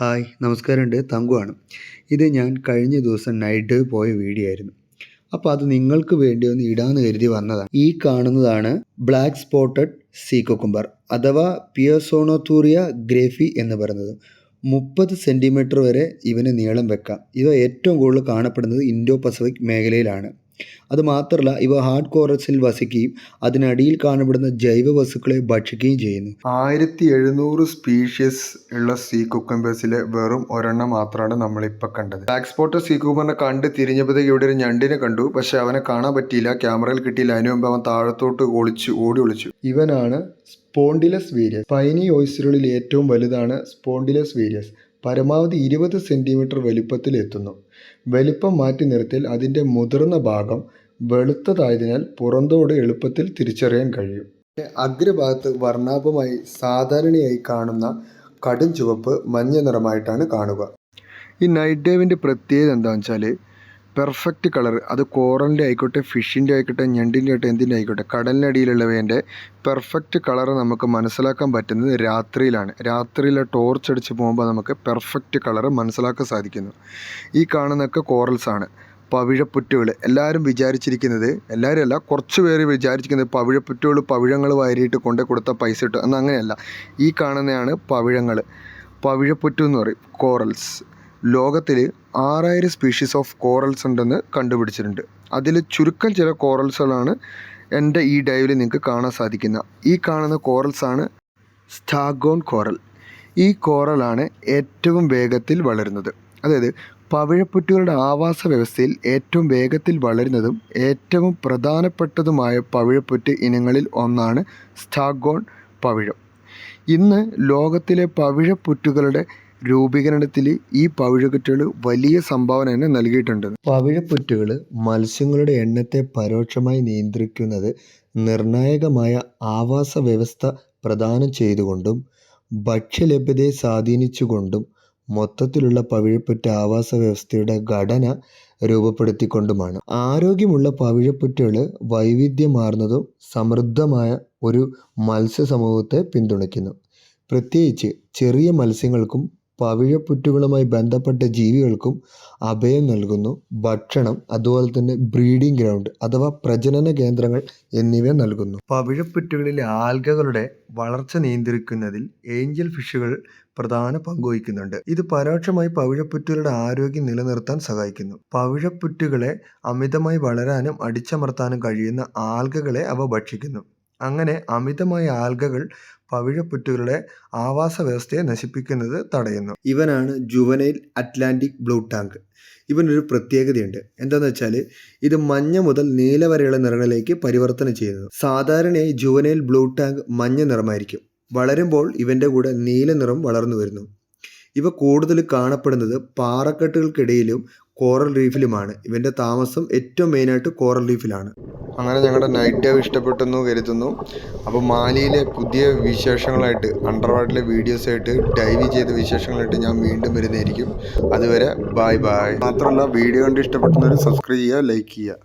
Hi നമസ്കാരമുണ്ട്. തങ്കുവാണ് ഇത് ഞാൻ കഴിഞ്ഞ ദിവസം നൈറ്റ് പോയ വീഡിയോ ആയിരുന്നു. അപ്പോൾ അത് നിങ്ങൾക്ക് വേണ്ടി ഒന്ന് ഇടാന്ന് കരുതി വന്നതാണ്. ഈ കാണുന്നതാണ് ബ്ലാക്ക് സ്പോട്ടഡ് സീ കൊക്കുംബർ അഥവാ പിയസോണോത്തൂറിയ ഗ്രേഫി എന്ന് പറയുന്നത്. മുപ്പത് സെന്റിമീറ്റർ വരെ ഇവന് നീളം വെക്കാം. ഇവ ഏറ്റവും കൂടുതൽ കാണപ്പെടുന്നത് ഇൻഡോ പസഫിക് മേഖലയിലാണ്. അത് മാത്രമല്ല ഇവ ഹാർഡ് കോറസിൽ വസിക്കുകയും അതിനടിയിൽ കാണപ്പെടുന്ന ജൈവ വസ്തുക്കളെ ഭക്ഷിക്കുകയും ചെയ്യുന്നു. ആയിരത്തി എഴുന്നൂറ് സ്പീഷ്യസ് ഉള്ള സീ കുക്കമ്പേഴ്സിലെ വെറും ഒരെണ്ണം മാത്രമാണ് നമ്മളിപ്പോൾ കണ്ടത്. ബാക്സ്പോർട്ട് സീ കുക്കമ്പറിനെ കണ്ട് തിരിഞ്ഞപ്പോഴത്തേക്ക് ഇവിടെ ഒരു ഞണ്ടിനെ കണ്ടു. പക്ഷെ അവനെ കാണാൻ പറ്റിയില്ല. ക്യാമറയിൽ കിട്ടിയില്ല. അതിനു മുമ്പ് അവൻ താഴത്തോട്ട് ഒളിച്ചു ഓടി ഒളിച്ചു. ഇവനാണ് സ്പോണ്ടിലസ് വീരിയസ്. പൈനി ഓയിസ്റ്ററുകളിൽ ഏറ്റവും വലുതാണ് സ്പോണ്ടിലസ് വീരിയസ്. പരമാവധി ഇരുപത് സെന്റിമീറ്റർ വലിപ്പത്തിലെത്തുന്നു. വലിപ്പം മാറ്റി നിർത്തിയാൽ അതിന്റെ മുതിർന്ന ഭാഗം വെളുത്തതായതിനാൽ പുറന്തോട് എളുപ്പത്തിൽ തിരിച്ചറിയാൻ കഴിയും. അഗ്രഭാഗത്ത് വർണാഭമായി സാധാരണയായി കാണുന്ന കടും ചുവപ്പ് മഞ്ഞ നിറമായിട്ടാണ് കാണുക. ഈ നൈറ്റ് ഡേവിന്റെ പ്രത്യേകത എന്താണെന്ന് വെച്ചാൽ പെർഫെക്റ്റ് കളർ അത് കോറലിന്റെ ആയിക്കോട്ടെ ഫിഷിന്റെ ആയിക്കോട്ടെ ഞണ്ടിന്റെ ആയിട്ട് എന്തിന്റെ ആയിക്കോട്ടെ കടലിനടിയിലുള്ളവേന്റെ പെർഫെക്റ്റ് കളർ നമുക്ക് മനസ്സിലാക്കാൻ പറ്റുന്നത് രാത്രിയിലാണ്. രാത്രിയിലെ ടോർച്ച് അടിച്ച് പോകുമ്പോൾ നമുക്ക് പെർഫെക്റ്റ് കളർ മനസ്സിലാക്കാൻ സാധിക്കുന്നു. ഈ കാണുന്നൊക്കെ കോറൽസാണ് പവിഴപ്പുറ്റുകൾ. എല്ലാവരും വിചാരിച്ചിരിക്കുന്നത് എല്ലാവരും അല്ല കുറച്ച് പേര് വിചാരിച്ചിരിക്കുന്നത് പവിഴപ്പുറ്റുകൾ പവിഴങ്ങൾ വാരിയിട്ട് കൊണ്ടു കൊടുത്ത പൈസ കിട്ടും. എന്ന് അങ്ങനെയല്ല. ഈ കാണുന്നതാണ് പവിഴങ്ങൾ. പവിഴപ്പുറ്റു എന്ന് പറയും. കോറൽസ് ലോകത്തിൽ ആറായിരം സ്പീഷീസ് ഓഫ് കോറൽസ് ഉണ്ടെന്ന് കണ്ടുപിടിച്ചിട്ടുണ്ട്. അതിൽ ചുരുക്കം ചില കോറൽസുകളാണ് എന്റെ ഈ ഡൈവിൽ നിങ്ങൾക്ക് കാണാൻ സാധിക്കുന്ന ഈ കാണുന്ന കോറൽസാണ് സ്റ്റാഗോൺ കോറൽ ഈ കോറലാണ് ഏറ്റവും വേഗത്തിൽ വളരുന്നത്. അതായത് പവിഴപ്പുറ്റുകളുടെ ആവാസ വ്യവസ്ഥയിൽ ഏറ്റവും വേഗത്തിൽ വളരുന്നതും ഏറ്റവും പ്രധാനപ്പെട്ടതുമായ പവിഴപ്പുറ്റ് ഇനങ്ങളിൽ ഒന്നാണ് സ്റ്റാഗോൺ പവിഴം. ഇന്ന് ലോകത്തിലെ പവിഴപ്പുറ്റുകളുടെ രൂപീകരണത്തിൽ ഈ പവിഴക്കുറ്റുകൾ വലിയ സംഭാവന തന്നെ നൽകിയിട്ടുണ്ട്. പവിഴപ്പുറ്റുകൾ മത്സ്യങ്ങളുടെ എണ്ണത്തെ പരോക്ഷമായി നിയന്ത്രിക്കുന്നത് നിർണായകമായ ആവാസ വ്യവസ്ഥ പ്രദാനം ചെയ്തുകൊണ്ടും ഭക്ഷ്യലഭ്യതയെ സ്വാധീനിച്ചുകൊണ്ടും മൊത്തത്തിലുള്ള പവിഴപ്പുറ്റ ആവാസ വ്യവസ്ഥയുടെ ഘടന രൂപപ്പെടുത്തിക്കൊണ്ടുമാണ്. ആരോഗ്യമുള്ള പവിഴപ്പുറ്റുകൾ വൈവിധ്യമാർന്നതും സമൃദ്ധമായ ഒരു മത്സ്യ സമൂഹത്തെ പിന്തുണയ്ക്കുന്നു. പ്രത്യേകിച്ച് ചെറിയ മത്സ്യങ്ങൾക്കും പവിഴപ്പുറ്റുകളുമായി ബന്ധപ്പെട്ട ജീവികൾക്കും അഭയം നൽകുന്നു. ഭക്ഷണം അതുപോലെ തന്നെ ബ്രീഡിംഗ് ഗ്രൗണ്ട് അഥവാ പ്രജനന കേന്ദ്രങ്ങൾ എന്നിവ നൽകുന്നു. പവിഴപ്പുറ്റുകളിലെ ആൽഗകളുടെ വളർച്ച നിയന്ത്രിക്കുന്നതിൽ ഏഞ്ചൽ ഫിഷുകൾ പ്രധാന പങ്കുവഹിക്കുന്നുണ്ട് ഇത് പരോക്ഷമായി പവിഴപ്പുറ്റുകളുടെ ആരോഗ്യം നിലനിർത്താൻ സഹായിക്കുന്നു. പവിഴപ്പുറ്റുകളെ അമിതമായി വളരാനും അടിച്ചമർത്താനും കഴിയുന്ന ആൽഗകളെ അവ ഭക്ഷിക്കുന്നു. അങ്ങനെ അമിതമായ ആൽഗകൾ പവിഴപ്പുറ്റുകളുടെ ആവാസ വ്യവസ്ഥയെ നശിപ്പിക്കുന്നത് തടയുന്നു. ഇവനാണ് ജുവനൈൽ അറ്റ്ലാന്റിക് ബ്ലൂ ടാങ്ക്. ഇവനൊരു പ്രത്യേകതയുണ്ട്. എന്താണെന്ന് വെച്ചാൽ ഇത് മഞ്ഞ മുതൽ നീല വരെയുള്ള നിറങ്ങളിലേക്ക് പരിവർത്തനം ചെയ്യുന്നു. സാധാരണയായി ജുവനൈൽ ബ്ലൂ ടാങ്ക് മഞ്ഞ നിറമായിരിക്കും. വളരുമ്പോൾ ഇവന്റെ കൂടെ നീല നിറം വളർന്നു വരുന്നു. ഇവ കൂടുതൽ കാണപ്പെടുന്നത് പാറക്കെട്ടുകൾക്കിടയിലും കോറൽ റീഫിലുമാണ് ഇവന്റെ താമസം ഏറ്റവും മെയിനായിട്ട് കോറൽ റീഫിലാണ് അങ്ങനെ ഞങ്ങളുടെ നൈറ്റ് ഡൈവ് ഇഷ്ടപ്പെട്ടെന്ന് കരുതുന്നു. അപ്പോൾ മാലിയിലെ പുതിയ വിശേഷങ്ങളായിട്ട് അണ്ടർ വാട്ടറിലെ വീഡിയോസായിട്ട് ഡൈവ് ചെയ്ത വിശേഷങ്ങളായിട്ട് ഞാൻ വീണ്ടും വരുന്നതായിരിക്കും. അതുവരെ ബായ് ബായ് മാത്രമല്ല വീഡിയോ കണ്ട് ഇഷ്ടപ്പെടുന്നവർ സബ്സ്ക്രൈബ് ചെയ്യുക ലൈക്ക് ചെയ്യുക.